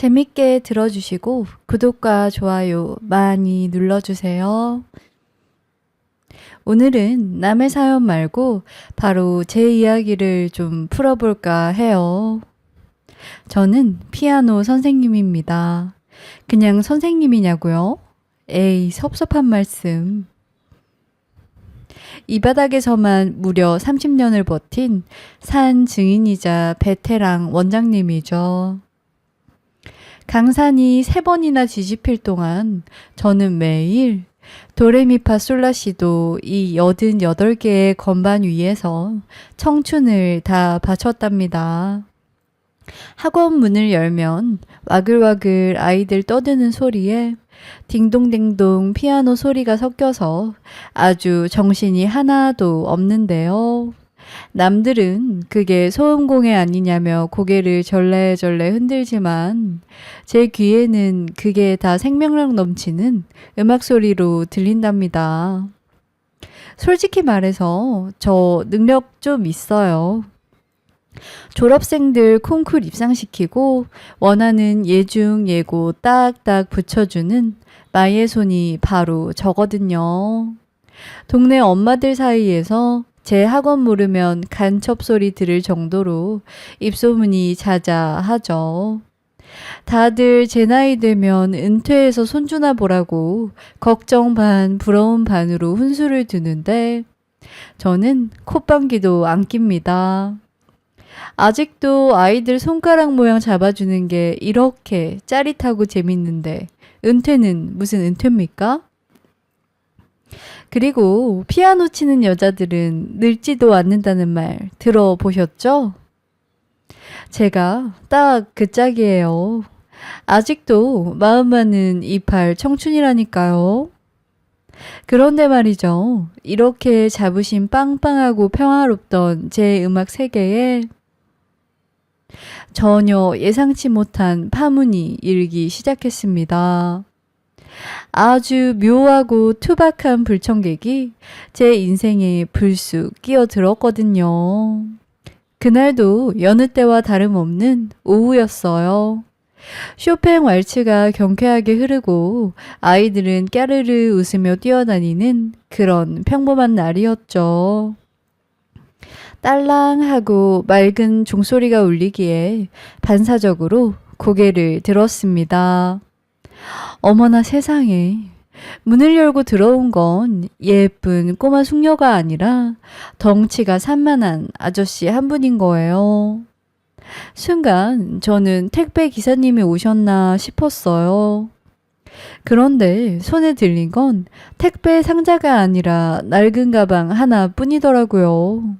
재밌게 들어주시고 구독과 좋아요 많이 눌러주세요. 오늘은 남의 사연 말고 바로 제 이야기를 좀 풀어볼까 해요. 저는 피아노 선생님입니다. 그냥 선생님이냐고요? 에이, 섭섭한 말씀. 이 바닥에서만 무려 30년을 버틴 산 증인이자 베테랑 원장님이죠. 강산이 세 번이나 뒤집힐 동안 저는 매일 도레미파 솔라시도 이 88개의 건반 위에서 청춘을 다 바쳤답니다. 학원 문을 열면 와글와글 아이들 떠드는 소리에 딩동댕동 피아노 소리가 섞여서 아주 정신이 하나도 없는데요. 남들은 그게 소음공해 아니냐며 고개를 절레절레 흔들지만 제 귀에는 그게 다 생명력 넘치는 음악 소리로 들린답니다. 솔직히 말해서 저 능력 좀 있어요. 졸업생들 콩쿨 입상시키고 원하는 예중 예고 딱딱 붙여주는 마의 손이 바로 저거든요. 동네 엄마들 사이에서 제 학원 모르면 간첩 소리 들을 정도로 입소문이 자자하죠. 다들 제 나이 되면 은퇴해서 손주나 보라고 걱정 반 부러움 반으로 훈수를 두는데 저는 콧방귀도 안 낍니다. 아직도 아이들 손가락 모양 잡아주는 게 이렇게 짜릿하고 재밌는데 은퇴는 무슨 은퇴입니까? 그리고 피아노 치는 여자들은 늙지도 않는다는 말 들어보셨죠? 제가 딱 그 짝이에요. 아직도 마음만은 이팔 청춘이라니까요. 그런데 말이죠. 이렇게 자부심 빵빵하고 평화롭던 제 음악 세계에 전혀 예상치 못한 파문이 일기 시작했습니다. 아주 묘하고 투박한 불청객이 제 인생에 불쑥 끼어들었거든요. 그날도 여느 때와 다름없는 오후였어요. 쇼팽 왈츠가 경쾌하게 흐르고 아이들은 까르르 웃으며 뛰어다니는 그런 평범한 날이었죠. 딸랑하고 맑은 종소리가 울리기에 반사적으로 고개를 들었습니다. 어머나 세상에. 문을 열고 들어온 건 예쁜 꼬마 숙녀가 아니라 덩치가 산만한 아저씨 한 분인 거예요. 순간 저는 택배 기사님이 오셨나 싶었어요. 그런데 손에 들린 건 택배 상자가 아니라 낡은 가방 하나 뿐이더라고요.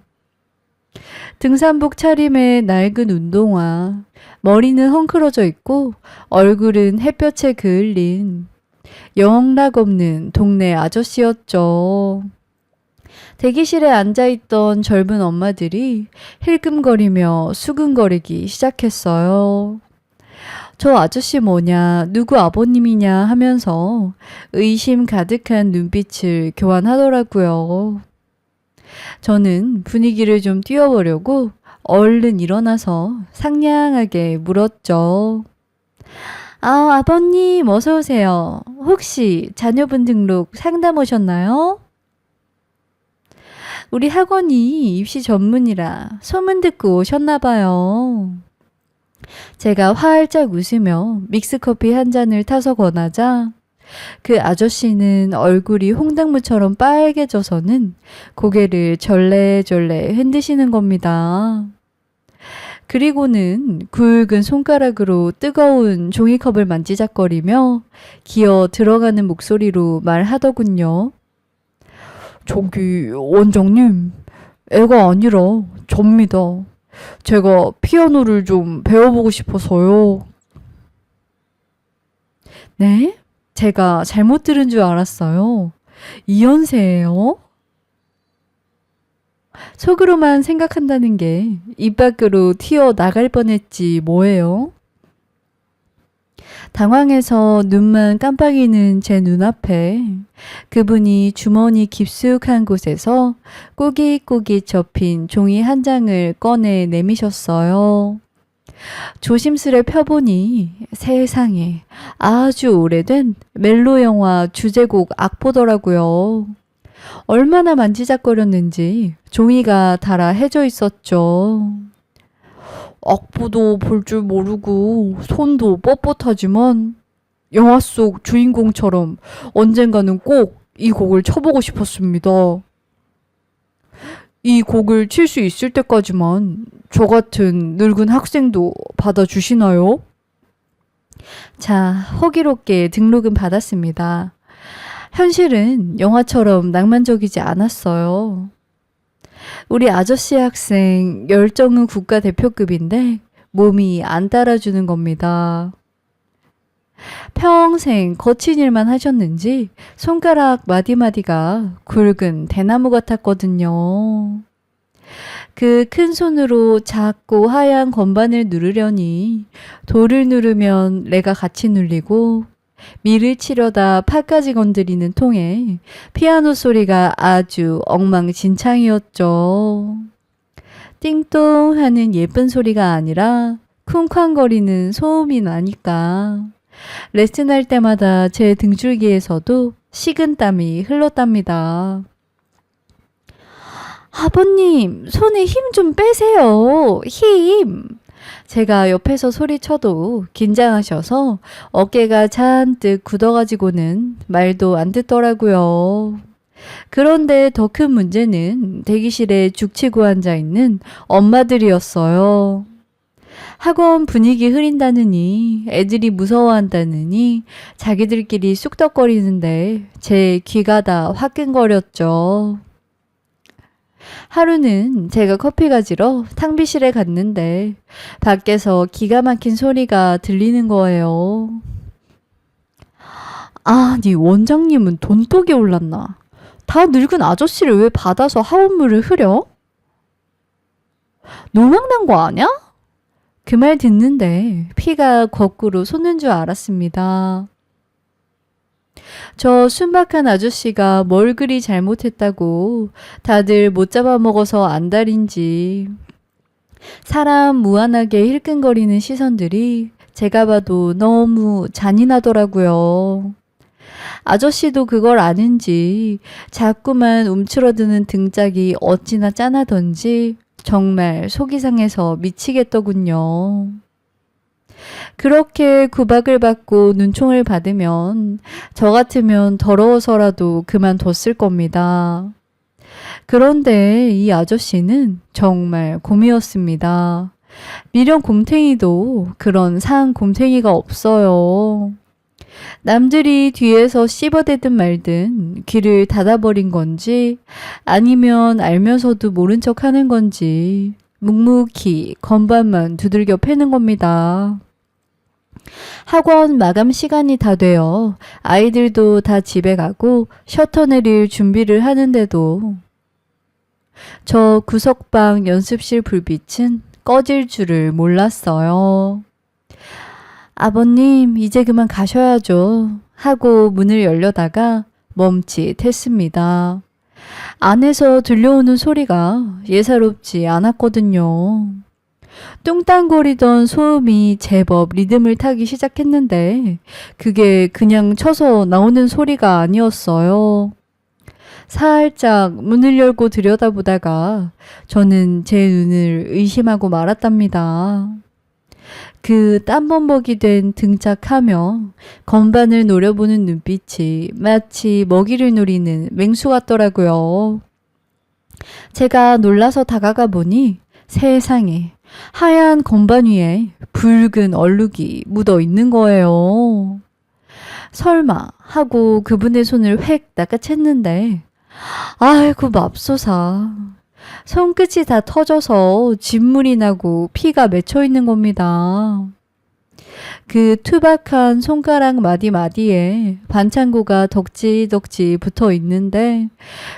등산복 차림에 낡은 운동화, 머리는 헝클어져 있고 얼굴은 햇볕에 그을린 영락 없는 동네 아저씨였죠. 대기실에 앉아있던 젊은 엄마들이 힐끔거리며 수근거리기 시작했어요. 저 아저씨 뭐냐, 누구 아버님이냐 하면서 의심 가득한 눈빛을 교환하더라고요. 저는 분위기를 좀 띄워보려고 얼른 일어나서 상냥하게 물었죠. 아, 아버님, 어서오세요. 혹시 자녀분 등록 상담 오셨나요? 우리 학원이 입시 전문이라 소문 듣고 오셨나봐요. 제가 활짝 웃으며 믹스커피 한 잔을 타서 권하자 그 아저씨는 얼굴이 홍당무처럼 빨개져서는 고개를 절레절레 흔드시는 겁니다. 그리고는 굵은 손가락으로 뜨거운 종이컵을 만지작거리며 기어 들어가는 목소리로 말하더군요. 저기 원장님, 애가 아니라 접니다. 제가 피아노를 좀 배워보고 싶어서요. 네? 제가 잘못 들은 줄 알았어요. 이연세예요? 속으로만 생각한다는 게 입 밖으로 튀어 나갈 뻔했지 뭐예요? 당황해서 눈만 깜빡이는 제 눈앞에 그분이 주머니 깊숙한 곳에서 꼬깃꼬깃 접힌 종이 한 장을 꺼내 내미셨어요. 조심스레 펴보니 세상에 아주 오래된 멜로 영화 주제곡 악보더라고요. 얼마나 만지작거렸는지 종이가 달아 해져 있었죠. 악보도 볼 줄 모르고 손도 뻣뻣하지만 영화 속 주인공처럼 언젠가는 꼭 이 곡을 쳐보고 싶었습니다. 이 곡을 칠 수 있을 때까지만 저 같은 늙은 학생도 받아주시나요? 자, 호기롭게 등록은 받았습니다. 현실은 영화처럼 낭만적이지 않았어요. 우리 아저씨 학생 열정은 국가대표급인데 몸이 안 따라주는 겁니다. 평생 거친 일만 하셨는지 손가락 마디마디가 굵은 대나무 같았거든요. 그 큰 손으로 작고 하얀 건반을 누르려니 돌을 누르면 레가 같이 눌리고 밀을 치려다 팔까지 건드리는 통에 피아노 소리가 아주 엉망진창이었죠. 띵동 하는 예쁜 소리가 아니라 쿵쾅거리는 소음이 나니까 레슨할 때마다 제 등줄기에서도 식은 땀이 흘렀답니다. 아버님, 손에 힘 좀 빼세요. 힘. 제가 옆에서 소리쳐도 긴장하셔서 어깨가 잔뜩 굳어가지고는 말도 안 듣더라고요. 그런데 더 큰 문제는 대기실에 죽치고 앉아 있는 엄마들이었어요. 학원 분위기 흐린다느니 애들이 무서워한다느니 자기들끼리 쑥덕거리는데 제 귀가 다 화끈거렸죠. 하루는 제가 커피 가지러 탕비실에 갔는데 밖에서 기가 막힌 소리가 들리는 거예요. 아니 원장님은 돈독이 올랐나? 다 늙은 아저씨를 왜 받아서 하원물을 흐려? 노망난 거 아냐? 그 말 듣는데 피가 거꾸로 솟는 줄 알았습니다. 저 순박한 아저씨가 뭘 그리 잘못했다고 다들 못 잡아먹어서 안달인지 사람 무한하게 힐끈거리는 시선들이 제가 봐도 너무 잔인하더라고요. 아저씨도 그걸 아는지 자꾸만 움츠러드는 등짝이 어찌나 짠하던지 정말 속이 상해서 미치겠더군요. 그렇게 구박을 받고 눈총을 받으면 저 같으면 더러워서라도 그만뒀을 겁니다. 그런데 이 아저씨는 정말 곰이었습니다. 미련 곰탱이도 그런 상 곰탱이가 없어요. 남들이 뒤에서 씹어대든 말든 귀를 닫아버린 건지 아니면 알면서도 모른 척 하는 건지 묵묵히 건반만 두들겨 패는 겁니다. 학원 마감 시간이 다 되어 아이들도 다 집에 가고 셔터 내릴 준비를 하는데도 저 구석방 연습실 불빛은 꺼질 줄을 몰랐어요. 아버님, 이제 그만 가셔야죠. 하고 문을 열려다가 멈칫했습니다. 안에서 들려오는 소리가 예사롭지 않았거든요. 뚱땅거리던 소음이 제법 리듬을 타기 시작했는데 그게 그냥 쳐서 나오는 소리가 아니었어요. 살짝 문을 열고 들여다보다가 저는 제 눈을 의심하고 말았답니다. 그 땀범벅이 된 등짝하며 건반을 노려보는 눈빛이 마치 먹이를 노리는 맹수 같더라고요. 제가 놀라서 다가가 보니 세상에 하얀 건반 위에 붉은 얼룩이 묻어 있는 거예요. 설마 하고 그분의 손을 획 낚아챘는데 아이고 맙소사. 손끝이 다 터져서 진물이 나고 피가 맺혀 있는 겁니다. 그 투박한 손가락 마디마디에 반창고가 덕지덕지 붙어 있는데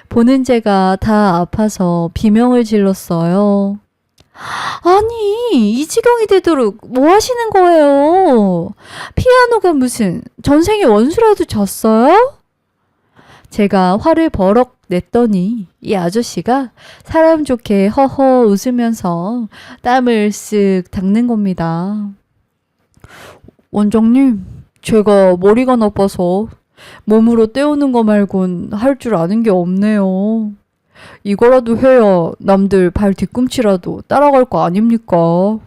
보는 제가 다 아파서 비명을 질렀어요. 아니, 이 지경이 되도록 뭐 하시는 거예요? 피아노가 무슨 전생에 원수라도 졌어요? 제가 화를 버럭 냈더니 이 아저씨가 사람 좋게 허허 웃으면서 땀을 쓱 닦는 겁니다. 원장님, 제가 머리가 나빠서 몸으로 때우는 거 말곤 할 줄 아는 게 없네요. 이거라도 해야 남들 발 뒤꿈치라도 따라갈 거 아닙니까?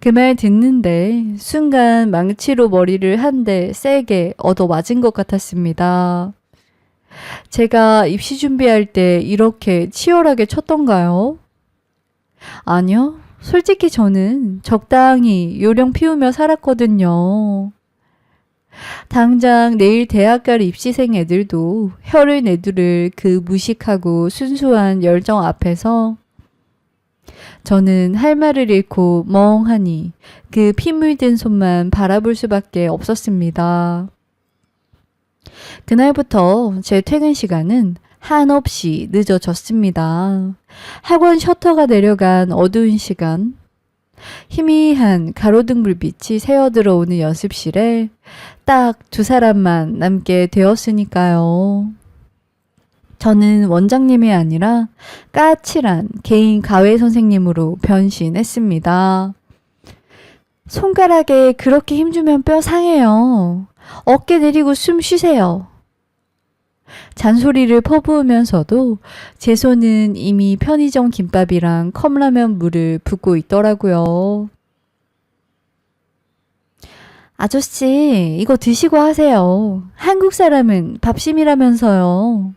그 말 듣는데 순간 망치로 머리를 한 대 세게 얻어 맞은 것 같았습니다. 제가 입시 준비할 때 이렇게 치열하게 쳤던가요? 아니요. 솔직히 저는 적당히 요령 피우며 살았거든요. 당장 내일 대학 갈 입시생 애들도 혀를 내두를 그 무식하고 순수한 열정 앞에서 저는 할 말을 잃고 멍하니 그 피 물든 손만 바라볼 수밖에 없었습니다. 그날부터 제 퇴근 시간은 한없이 늦어졌습니다. 학원 셔터가 내려간 어두운 시간, 희미한 가로등 불빛이 새어 들어오는 연습실에 딱 두 사람만 남게 되었으니까요. 저는 원장님이 아니라 까칠한 개인 가외 선생님으로 변신했습니다. 손가락에 그렇게 힘주면 뼈 상해요. 어깨 내리고 숨 쉬세요. 잔소리를 퍼부으면서도 제 손은 이미 편의점 김밥이랑 컵라면 물을 붓고 있더라고요. 아저씨, 이거 드시고 하세요. 한국 사람은 밥심이라면서요.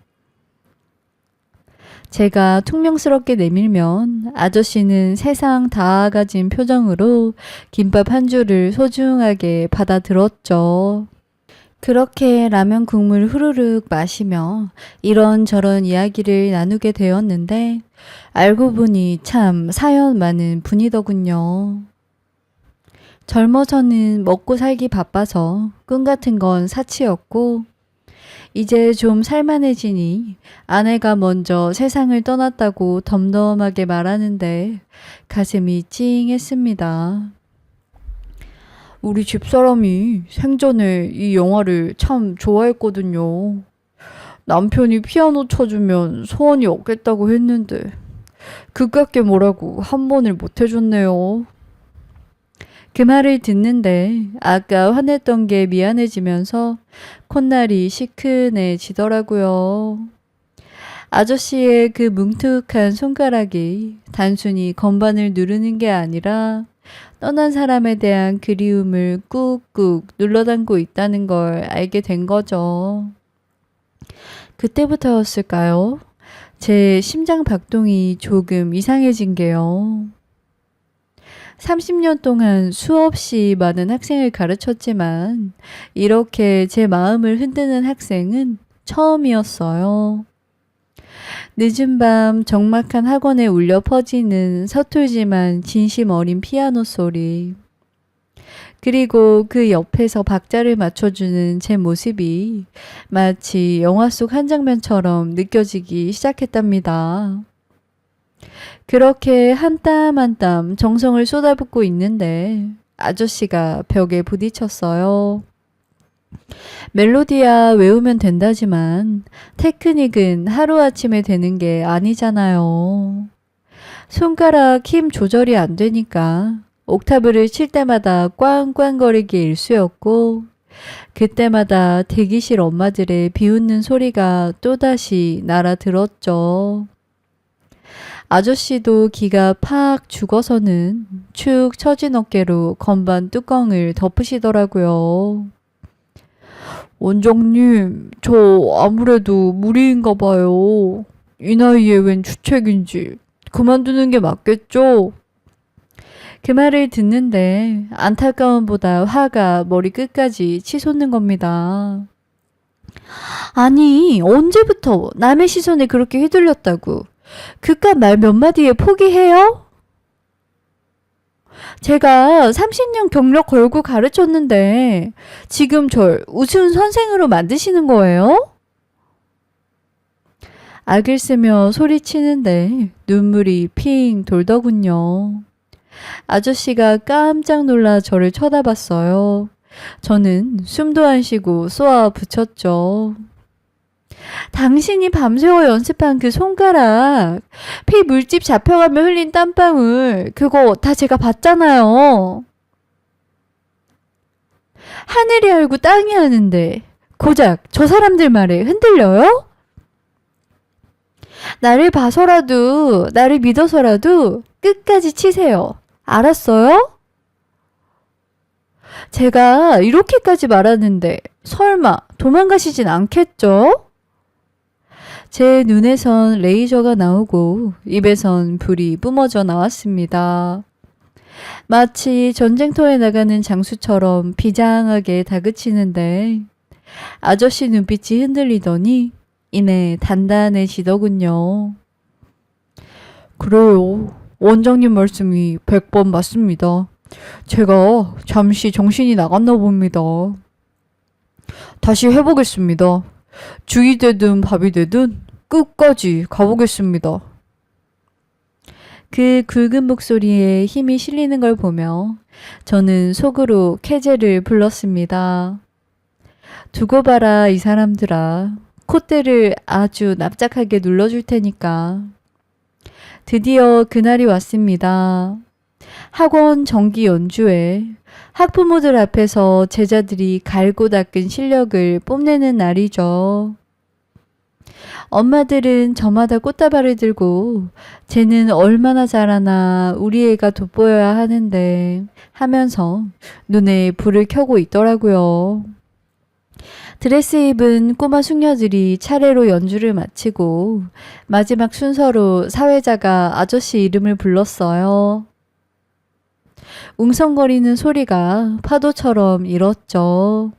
제가 퉁명스럽게 내밀면 아저씨는 세상 다 가진 표정으로 김밥 한 줄을 소중하게 받아들었죠. 그렇게 라면 국물 후루룩 마시며 이런저런 이야기를 나누게 되었는데 알고 보니 참 사연 많은 분이더군요. 젊어서는 먹고 살기 바빠서 꿈 같은 건 사치였고 이제 좀 살만해지니 아내가 먼저 세상을 떠났다고 덤덤하게 말하는데 가슴이 찡했습니다. 우리 집사람이 생전에 이 영화를 참 좋아했거든요. 남편이 피아노 쳐주면 소원이 없겠다고 했는데 그깟게 뭐라고 한 번을 못 해줬네요. 그 말을 듣는데 아까 화냈던 게 미안해지면서 콧날이 시큰해지더라고요. 아저씨의 그 뭉툭한 손가락이 단순히 건반을 누르는 게 아니라 떠난 사람에 대한 그리움을 꾹꾹 눌러담고 있다는 걸 알게 된 거죠. 그때부터였을까요? 제 심장 박동이 조금 이상해진 게요. 30년 동안 수없이 많은 학생을 가르쳤지만 이렇게 제 마음을 흔드는 학생은 처음이었어요. 늦은 밤 적막한 학원에 울려 퍼지는 서툴지만 진심 어린 피아노 소리. 그리고 그 옆에서 박자를 맞춰주는 제 모습이 마치 영화 속 한 장면처럼 느껴지기 시작했답니다. 그렇게 한 땀 한 땀 정성을 쏟아붓고 있는데 아저씨가 벽에 부딪혔어요. 멜로디야 외우면 된다지만 테크닉은 하루아침에 되는 게 아니잖아요. 손가락 힘 조절이 안 되니까 옥타브를 칠 때마다 꽝꽝거리기 일쑤였고 그때마다 대기실 엄마들의 비웃는 소리가 또다시 날아들었죠. 아저씨도 기가 팍 죽어서는 축 처진 어깨로 건반 뚜껑을 덮으시더라고요. 원장님, 저 아무래도 무리인가 봐요. 이 나이에 웬 주책인지 그만두는 게 맞겠죠? 그 말을 듣는데 안타까움보다 화가 머리 끝까지 치솟는 겁니다. 아니, 언제부터 남의 시선에 그렇게 휘둘렸다고 그깟 말 몇 마디에 포기해요? 제가 30년 경력 걸고 가르쳤는데 지금 절 우스운 선생으로 만드시는 거예요? 악을 쓰며 소리치는데 눈물이 핑 돌더군요. 아저씨가 깜짝 놀라 저를 쳐다봤어요. 저는 숨도 안 쉬고 쏘아 붙였죠. 당신이 밤새워 연습한 그 손가락, 피 물집 잡혀가며 흘린 땀방울, 그거 다 제가 봤잖아요. 하늘이 알고 땅이 아는데, 고작 저 사람들 말에 흔들려요? 나를 봐서라도, 나를 믿어서라도 끝까지 치세요. 알았어요? 제가 이렇게까지 말하는데, 설마 도망가시진 않겠죠? 제 눈에선 레이저가 나오고 입에선 불이 뿜어져 나왔습니다. 마치 전쟁터에 나가는 장수처럼 비장하게 다그치는데 아저씨 눈빛이 흔들리더니 이내 단단해지더군요. 그래요. 원장님 말씀이 100번 맞습니다. 제가 잠시 정신이 나갔나 봅니다. 다시 해보겠습니다. 죽이 되든 밥이 되든 끝까지 가보겠습니다. 그 굵은 목소리에 힘이 실리는 걸 보며 저는 속으로 캐제를 불렀습니다. 두고 봐라 이 사람들아. 콧대를 아주 납작하게 눌러줄 테니까. 드디어 그날이 왔습니다. 학원 정기 연주회 학부모들 앞에서 제자들이 갈고 닦은 실력을 뽐내는 날이죠. 엄마들은 저마다 꽃다발을 들고 쟤는 얼마나 잘하나 우리 애가 돋보여야 하는데 하면서 눈에 불을 켜고 있더라고요. 드레스 입은 꼬마 숙녀들이 차례로 연주를 마치고 마지막 순서로 사회자가 아저씨 이름을 불렀어요. 웅성거리는 소리가 파도처럼 일었죠.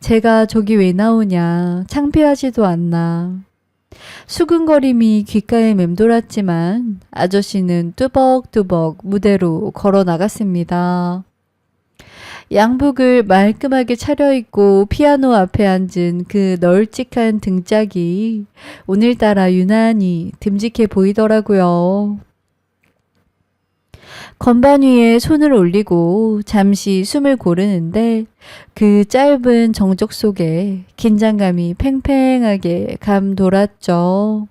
제가 저기 왜 나오냐, 창피하지도 않나. 수근거림이 귓가에 맴돌았지만 아저씨는 뚜벅뚜벅 무대로 걸어 나갔습니다. 양복을 말끔하게 차려입고 피아노 앞에 앉은 그 널찍한 등짝이 오늘따라 유난히 듬직해 보이더라고요. 건반 위에 손을 올리고 잠시 숨을 고르는데 그 짧은 정적 속에 긴장감이 팽팽하게 감 돌았죠.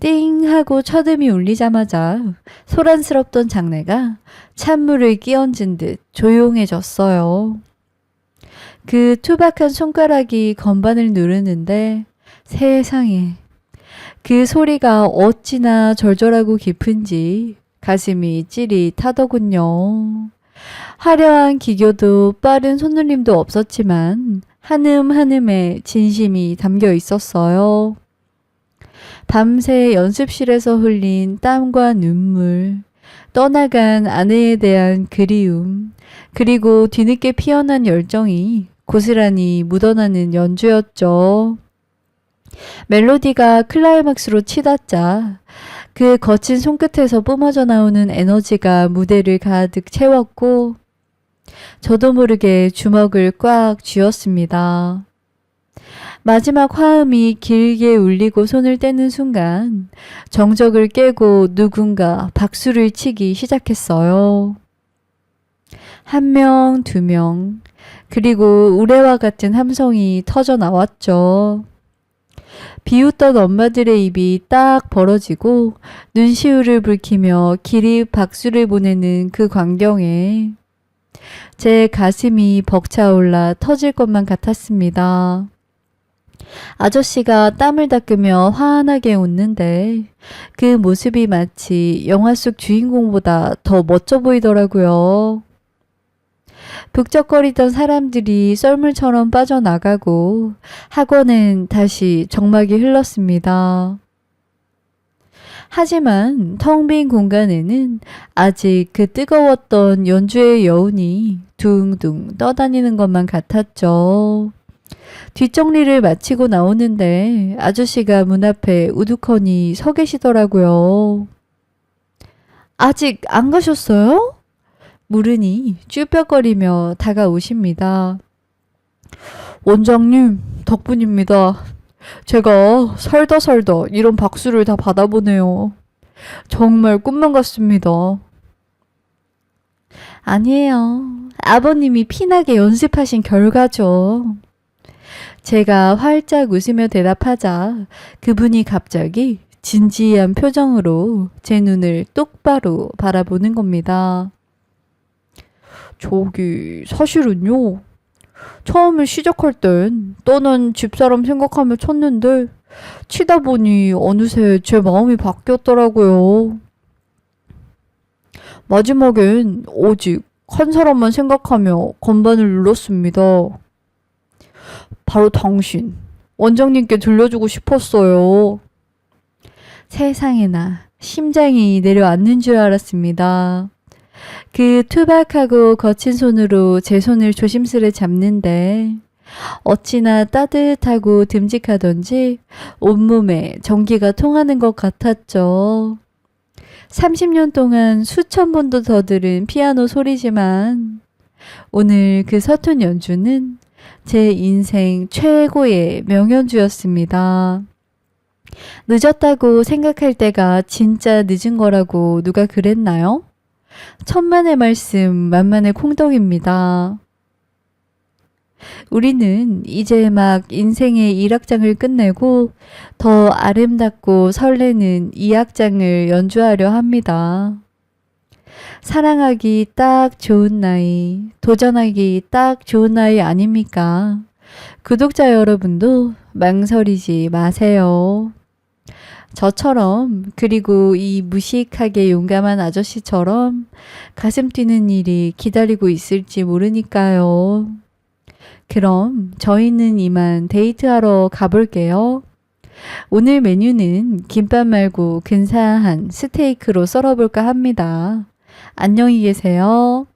띵 하고 첫음이 울리자마자 소란스럽던 장내가 찬물을 끼얹은 듯 조용해졌어요. 그 투박한 손가락이 건반을 누르는데 세상에 그 소리가 어찌나 절절하고 깊은지 가슴이 찌릿하더군요. 화려한 기교도 빠른 손놀림도 없었지만 한음 한음에 진심이 담겨 있었어요. 밤새 연습실에서 흘린 땀과 눈물, 떠나간 아내에 대한 그리움, 그리고 뒤늦게 피어난 열정이 고스란히 묻어나는 연주였죠. 멜로디가 클라이막스로 치닫자 그 거친 손끝에서 뿜어져 나오는 에너지가 무대를 가득 채웠고 저도 모르게 주먹을 꽉 쥐었습니다. 마지막 화음이 길게 울리고 손을 떼는 순간 정적을 깨고 누군가 박수를 치기 시작했어요. 한 명, 두 명, 그리고 우레와 같은 함성이 터져 나왔죠. 비웃던 엄마들의 입이 딱 벌어지고 눈시울을 붉히며 기립 박수를 보내는 그 광경에 제 가슴이 벅차올라 터질 것만 같았습니다. 아저씨가 땀을 닦으며 환하게 웃는데 그 모습이 마치 영화 속 주인공보다 더 멋져 보이더라고요. 북적거리던 사람들이 썰물처럼 빠져나가고 학원은 다시 정막이 흘렀습니다. 하지만 텅 빈 공간에는 아직 그 뜨거웠던 연주의 여운이 둥둥 떠다니는 것만 같았죠. 뒷정리를 마치고 나오는데 아저씨가 문 앞에 우두커니 서 계시더라고요. 아직 안 가셨어요? 물으니 쭈뼛거리며 다가오십니다. 원장님, 덕분입니다. 제가 살다 이런 박수를 다 받아보네요. 정말 꿈만 같습니다. 아니에요. 아버님이 피나게 연습하신 결과죠. 제가 활짝 웃으며 대답하자 그분이 갑자기 진지한 표정으로 제 눈을 똑바로 바라보는 겁니다. 저기, 사실은요. 처음에 시작할 땐 떠난 집사람 생각하며 쳤는데, 치다 보니 어느새 제 마음이 바뀌었더라고요. 마지막엔 오직 한 사람만 생각하며 건반을 눌렀습니다. 바로 당신. 원장님께 들려주고 싶었어요. 세상에나 심장이 내려앉는 줄 알았습니다. 그 투박하고 거친 손으로 제 손을 조심스레 잡는데 어찌나 따뜻하고 듬직하던지 온몸에 전기가 통하는 것 같았죠. 30년 동안 수천 번도 더 들은 피아노 소리지만 오늘 그 서툰 연주는 제 인생 최고의 명연주였습니다. 늦었다고 생각할 때가 진짜 늦은 거라고 누가 그랬나요? 천만의 말씀, 만만의 콩떡입니다. 우리는 이제 막 인생의 1악장을 끝내고 더 아름답고 설레는 2악장을 연주하려 합니다. 사랑하기 딱 좋은 나이, 도전하기 딱 좋은 나이 아닙니까? 구독자 여러분도 망설이지 마세요. 저처럼 그리고 이 무식하게 용감한 아저씨처럼 가슴 뛰는 일이 기다리고 있을지 모르니까요. 그럼 저희는 이만 데이트하러 가볼게요. 오늘 메뉴는 김밥 말고 근사한 스테이크로 썰어볼까 합니다. 안녕히 계세요.